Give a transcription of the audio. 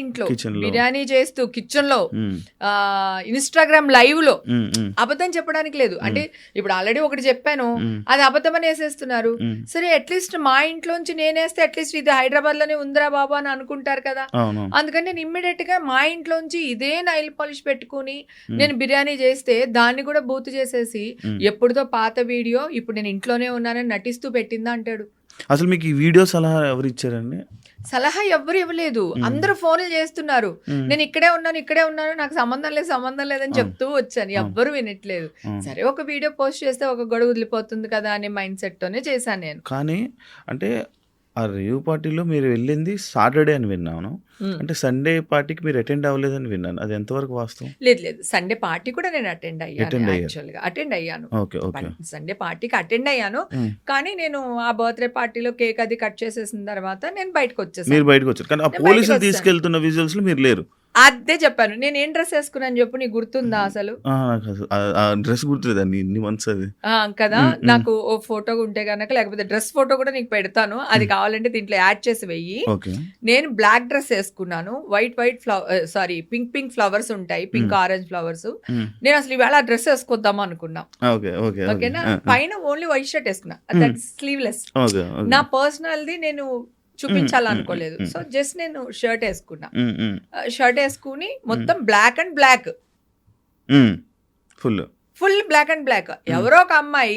ఇంట్లో బిర్యానీ చేస్తూ కిచెన్లో ఇన్స్టాగ్రామ్ లైవ్లో అబద్ధం చెప్పడానికి లేదు. అంటే ఇప్పుడు ఆల్రెడీ ఒకటి చెప్పాను అది అబద్ధం అని వేసేస్తున్నారు. సరే అట్లీస్ట్ మా ఇంట్లోంచి నేనేస్తే అట్లీస్ట్ ఇది హైదరాబాద్లోనే ఉందిరా బాబా అని అనుకుంటారు కదా. అందుకని నేను ఇమ్మీడియట్గా మా ఇంట్లోంచి ఇదే నైల్ పాలిష్ పెట్టుకుని నేను బిర్యానీ చేస్తే దాన్ని కూడా బూత్ చేసేసి ఉమ్. ఎప్పుడుదో పాత వీడియో ఇప్పుడు నేను ఇంట్లోనే ఉన్నానని నటిస్తూ పెట్టిందా అంటాడు. అసలు మీకు ఈ వీడియో సలహా ఎవరు ఇచ్చారండి? సలహా ఎవ్వరు ఇవ్వలేదు. అందరూ ఫోన్లు చేస్తున్నారు నేను ఇక్కడే ఉన్నాను ఇక్కడే ఉన్నాను నాకు సంబంధం లేదు సంబంధం లేదని. చెప్తూ వచ్చాను. ఎవ్వరు వినట్లేదు. సరే ఒక వీడియో పోస్ట్ చేస్తే ఒక గొడవ వదిలిపోతుంది కదా అనే మైండ్ సెట్ తోనే చేశాను నేను కానీ అంటే ఆ రేవ్ పార్టీలో మీరు వెళ్ళింది సాటర్డే అని విన్నాను. అంటే సండే పార్టీకి మీరు అటెండ్ అవ్వలేదని విన్నాను. అది ఎంతవరకు వాస్తవం? లేదు లేదు. సండే పార్టీ కూడా నేను అటెండ్ అయ్యాను అటెండ్ అయ్యాను. Okay okay. సండే పార్టీకి అటెండ్ అయ్యాను. కానీ నేను ఆ బర్త్డే పార్టీలో కేక్ అది కట్ చేసేసిన తర్వాత నేను బయటకు మీరు వచ్చేసాను బయటకు వచ్చారు కానీ ఆ పోలీసులు తీసుకెళ్తున్న విజువల్స్లో మీరు లేరు. అదే చెప్పాను. నేను ఏం డ్రెస్ వేసుకున్నాను చెప్పు నీకు గుర్తుందా అసలు? డ్రెస్ గుర్తులేదండి ఇన్ని మంత్స్ అది. ఆ, కదా. నాకు ఓ ఫోటో ఉంటే గనక లేకపోతే డ్రెస్ ఫోటో కూడా నీకు పెడతాను. అది కావాలంటే దీంట్లో యాడ్ చేసి వెయ్యి. నేను బ్లాక్ డ్రెస్ వేసుకున్నాను. White white flower sorry pink pink flowers ఉంటాయి. పింక్. Orange flowers. నేను అసలు ఈవేళ డ్రెస్ వేసుకొద్దాం అనుకున్నా. Okay okay okay. ఓకేనా? పైన ఓన్లీ వైట్ షర్ట్ వేసుకున్నా. దట్ స్లీవ్లెస్ నా పర్సనల్ది నేను చూపించాలనుకోలేదు. సో జస్ట్ నేను షర్ట్ వేసుకున్నా. షర్ట్ వేసుకుని మొత్తం black and black. Full. Full black and black. ఎవరో ఒక అమ్మాయి